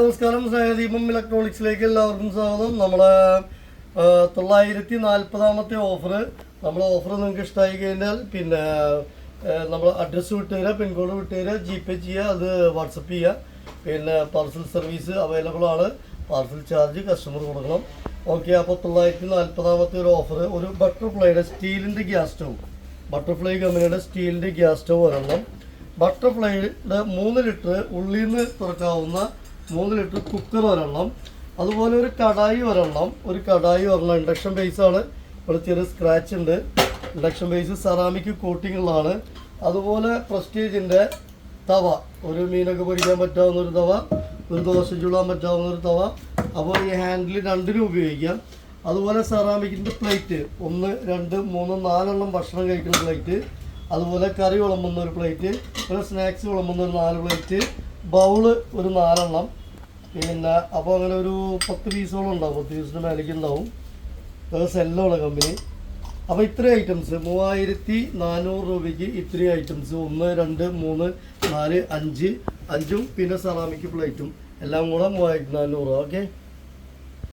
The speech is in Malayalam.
നമസ്കാരം സ്നേഹദീപം ഇലക്ട്രോണിക്സിലേക്ക് എല്ലാവർക്കും സ്വാഗതം. നമ്മളെ തൊള്ളായിരത്തി നാൽപ്പതാമത്തെ ഓഫർ നമ്മളെ ഓഫർ നിങ്ങൾക്ക് ഇഷ്ടമായി കഴിഞ്ഞാൽ പിന്നെ നമ്മൾ അഡ്രസ്സ് വിട്ടുതരിക പിൻകോഡ് വിട്ടുതരിക ജി പേ ചെയ്യുക അത് വാട്സപ്പ് ചെയ്യുക പിന്നെ പാർസൽ സർവീസ് അവൈലബിൾ ആണ്. പാർസൽ ചാർജ് കസ്റ്റമർ കൊടുക്കണം. ഓക്കെ അപ്പോൾ തൊള്ളായിരത്തി നാൽപ്പതാമത്തെ ഒരു ഓഫർ ഒരു ബട്ടർഫ്ലൈയുടെ സ്റ്റീലിന്റെ ഗ്യാസ് സ്റ്റവ് ബട്ടർഫ്ലൈ കമ്പനിയുടെ സ്റ്റീലിന്റെ ഗ്യാസ് സ്റ്റവ് ഒരെണ്ണം. ബട്ടർഫ്ലൈയുടെ മൂന്ന് ലിറ്റർ ഉള്ളിൽ നിന്ന് തുറക്കാവുന്ന മൂന്ന് ലിറ്റർ കുക്കർ ഒരെണ്ണം. അതുപോലെ ഒരു കടായി ഒരെണ്ണം. ഒരു കടായി ഒരെണ്ണം. ഇൻഡക്ഷൻ ബേസാണ് ഇവിടെ ചെറിയ സ്ക്രാച്ച് ഉണ്ട്. ഇൻഡക്ഷൻ ബേസ് സെറാമിക് കോട്ടിങ്ങുള്ളതാണ് അതുപോലെ പ്രസ്റ്റീജിന്റെ തവ. ഒരു മീനൊക്കെ പൊരിക്കാൻ പറ്റാവുന്ന ഒരു തവ. ഒരു ദോശ ചൂടാൻ പറ്റാവുന്ന ഒരു തവ. അപ്പോൾ ഈ ഹാൻഡിൽ രണ്ടിനും ഉപയോഗിക്കാം. അതുപോലെ സെറാമിക്കിന്റെ പ്ലേറ്റ് ഒന്ന് രണ്ട് മൂന്ന് നാലെണ്ണം ഭക്ഷണം കഴിക്കുന്ന പ്ലേറ്റ് അതുപോലെ കറി വിളമ്പുന്ന ഒരു പ്ലേറ്റ് അതുപോലെ സ്നാക്സ് വിളമ്പുന്ന ഒരു നാല് പ്ലേറ്റ് ബൗൾ ഒരു നാലെണ്ണം. പിന്നെ അപ്പോൾ അങ്ങനെ ഒരു പത്ത് പീസോളം ഉണ്ടാവും. പത്ത് പീസിന്റെ മേലേക്ക് ഉണ്ടാവും. അത് സെല്ലാണ് കമ്പനി. അപ്പോൾ ഇത്രയും ഐറ്റംസ് മൂവായിരത്തി നാനൂറ് രൂപയ്ക്ക് ഇത്രയും ഐറ്റംസ് ഒന്ന് രണ്ട് മൂന്ന് നാല് അഞ്ച് അഞ്ചും പിന്നെ സെറാമിക് പ്ലേറ്റും എല്ലാം കൂടെ മൂവായിരത്തി നാനൂറ്. ഓക്കെ?